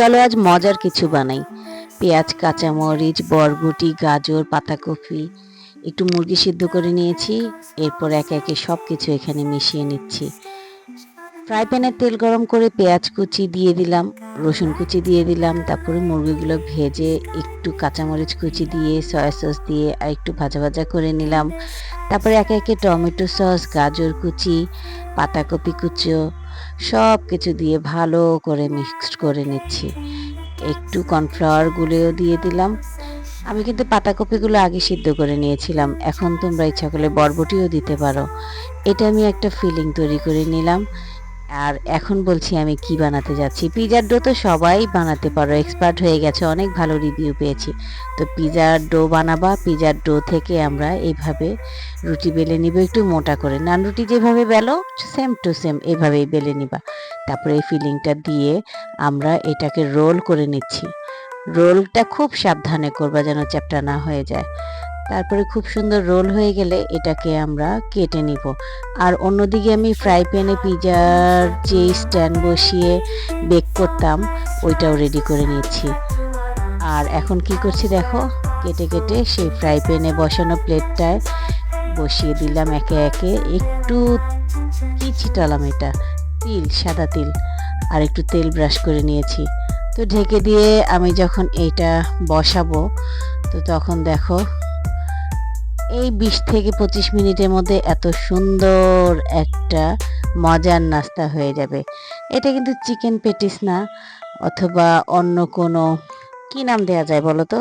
চলো আজ মজার কিছু বানাই। পেঁয়াজ, কাঁচামরিচ, বরবটি, গাজর, পাতাকপি। একটু মুরগি সিদ্ধ করে নিয়েছি, এরপর একে একে সব কিছু এখানে মিশিয়ে নিচ্ছি। ফ্রাই প্যানে তেল গরম করে পেঁয়াজ কুচি দিয়ে দিলাম, রসুন কুচি দিয়ে দিলাম, তারপরে মুরগিগুলো ভেজে একটু কাঁচামরিচ কুচি দিয়ে, সয়া সস দিয়ে আর একটু ভাজা ভাজা করে নিলাম। তারপরে একে একে টমেটো সস, গাজর কুচি, পাতাকপি কুচো সব কিছু দিয়ে ভালো করে মিক্সড করে নিচ্ছি। একটু কর্নফ্লাওয়ার গুলেও দিয়ে দিলাম। আমি কিন্তু পাতাকপিগুলো আগে সিদ্ধ করে নিয়েছিলাম। এখন তোমরা ইচ্ছা করলে বরবটিও দিতে পারো। এটা আমি একটা ফিলিং তৈরি করে নিলাম। আর এখন বলছি আমি কি বানাতে যাচ্ছি। পিজার ডো তো সবাই বানাতে পারো এক্সপার্ট হয়ে গেছে, অনেক ভালো রিভিউ পেয়েছি। তো পিজার ডো বানাবা, পিজার ডো থেকে আমরা এইভাবে রুটি বেলে নিব, একটু মোটা করে। নান রুটি যেভাবে বেলো সেম টু সেম এভাবেই বেলে নিবা। তারপরে এই ফিলিংটা দিয়ে আমরা এটাকে রোল করে নিচ্ছি। রোলটা খুব সাবধানে করবা যেন চ্যাপটা না হয়ে যায়। তারপরে খুব সুন্দর রোল হয়ে গেলে এটাকে আমরা কেটে নিব। আর অন্যদিকে আমি ফ্রাই প্যানে পিজার যে স্ট্যান্ড বসিয়ে বেক করতাম, ওইটাও রেডি করে নিচ্ছি আর এখন কি করছি দেখো, কেটে কেটে সেই ফ্রাই প্যানে বসানো প্লেটটায় বসিয়ে দিলাম একে একে। একটু কি ছিটালাম এটা, তিল, সাদা তিল, আর একটু তেল ব্রাশ করে নিয়েছি। তো ঢেকে দিয়ে আমি যখন এইটা বসাবো, তো তখন দেখো এই বিশ থেকে পঁচিশ মিনিটের মধ্যে এত সুন্দর একটা মজার নাস্তা হয়ে যাবে। এটা কিন্তু চিকেন পেটিস না, অথবা অন্য কোনো, কি নাম দেয়া যায় বলো তো?